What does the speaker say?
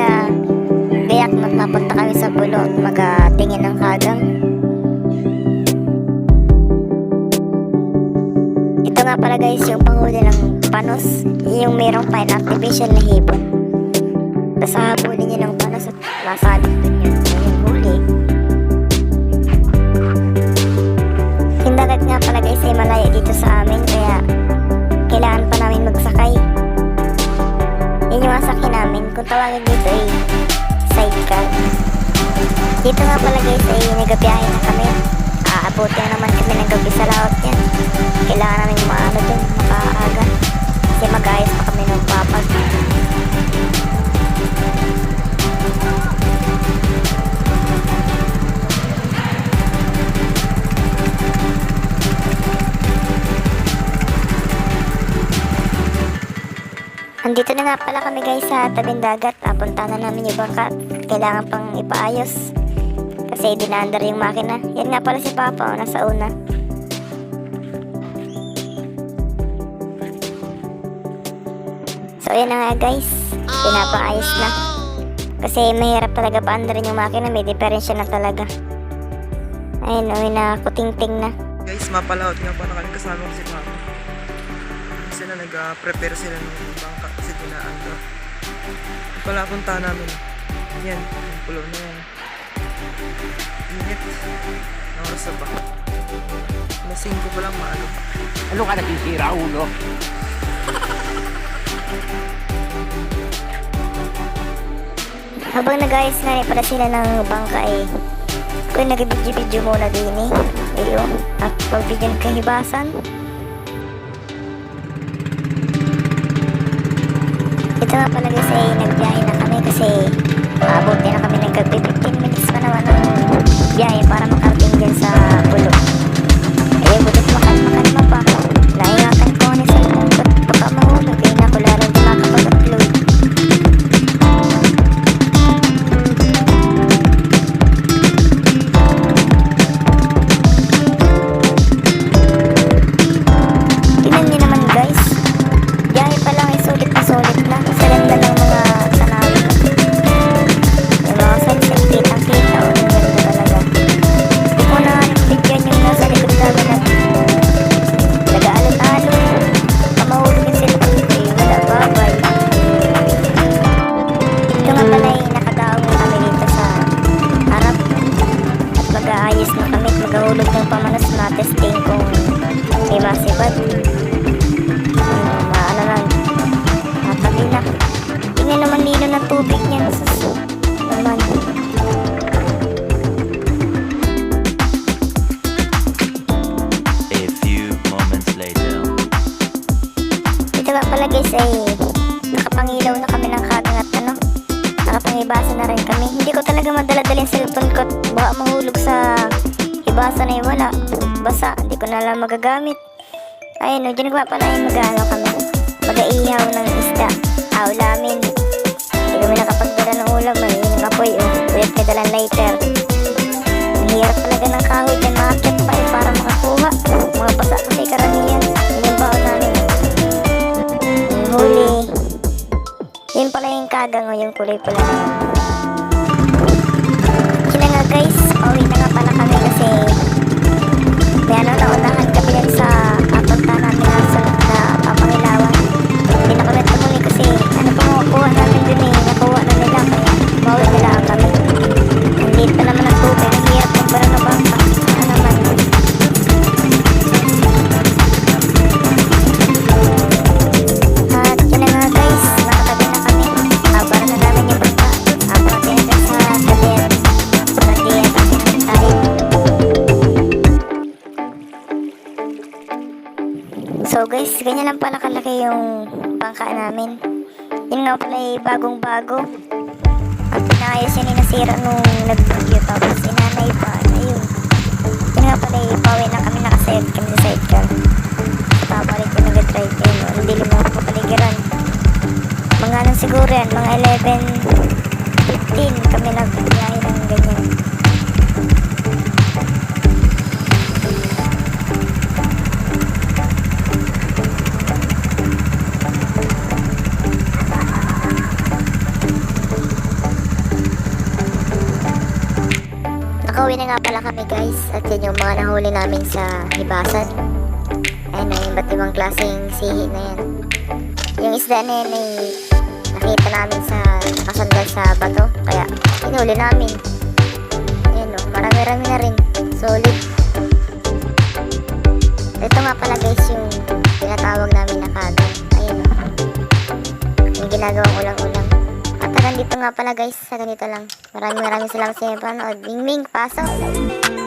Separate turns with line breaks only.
ay nag-gayak magpapunta kami sa pulo at mag-tingin ng kagang. Ito nga pala guys yung panghuli ng panos. Yung mayroong fine artificial na hipon. Tapos hahabulin niya ng panos at dun yun. Yun yung huli. Yung dagat nga pala guys ay malayo dito sa amin kaya Dito nga pala guys ay nagabiyahe na kami. Aabuti na naman kami ng gabi sa laot yan. Kailangan namin maano dun, makaaga. Kasi mag-ayos pa kami ng papag. Andito na nga pala kami guys sa tabing dagat. Napunta na namin yung bangka. Kailangan pang ipaayos. Kasi dinaandar yung makina. Yan nga pala si Papa, oh, nasa una. So yan nga guys. Pinapaayos na. Kasi mahirap talaga paandarin yung makina. May diferensya na talaga. Ayun, oh, na kuting-ting na.
Guys, mapalaot nga pala kami kasama ko si Papa. Kasi na nag-prepare sila ng bangka kasi dinaandar. Pala punta namin. Yan, yung pulo na yan. Init. Ang oras na ba? Alas 5 pa lang maano.
Ano ka natisira, ulo?
Habang nag-ayos na rin pala sila ng bangka eh. Kung nag-video-video muna din eh. Ayun. At pagbigyan kahibasan. Ito nga pala guys ay nagbiyahe na kami kasi maabuti na kami ng gabi. 15 minutes pa naman ng biyahe para makarating dyan sa pulo. Ayun, butot makalma-kalma pa. Naingatan ko ni sa imong baka mahulog. Eh, naku, lalo di makapag-upload. Tingnan niyo naman guys. Biyahe pa lang ay sulit na sulit pamanas na testing kung may masibad. Hmm, maano lang. Matabi na. Tingnan naman nilo ng tubig niyan. Sus. Naman.
A few moments later.
Ito nga pala guys ay nakapangilaw na kami ng kagang at ano. Nakapangibasa na rin kami. Hindi ko talaga madala-dala yung cellphone ko. at Baka mahulog sa ibasa na yung wala. Basa. Hindi ko na lang magagamit. Ayun o, dyan nga pala yung mag-ano kami. Mag-aihaw ng isda. Aw, lamin. Hindi kami nakapagdala ng ulam. Ay, yun yung apoy o. Ulit may dalang lighter. Ang hirap talaga ng kahoy dyan. Makakit pa eh para makakuha. Mga basa kasi karamihan. Yun yung baon namin. Huli. Yun pala yung kagang o yung kulay pula na yun. Sila nga guys, pauwi na nga pala kami guys, ganyan lang pala kalaki yung bangka namin. Yun nga pala ay bagong bago. At pinayos yung nasira nung nag-bagyo tapos sinanay pa. Ayun. Yun nga pala ay pawi na kami nakasayad kami sa sidecar. Papalit ko nag-drive yun. Ang dilim na kapaligiran. Mga ano siguro yan, mga 11, 15 kami nagbiyahe ng ganyan. Guys at yan yung mga nahuli namin sa hibasan. Ayan o, yung iba't ibang klaseng sihi na yan. Yung isda na yan ay nakita namin sa nakasandal sa bato. Kaya inuli namin. Ayan o, marami-rami na rin. Solid. Ito nga pala guys yung tinatawag namin na kagang. Ayan o. Yung ginagawang ulang-ulang. At hanggang dito nga pala guys, sa ganito lang. Maraming maraming salamat sa inyo panood. Ming Ming, pasok!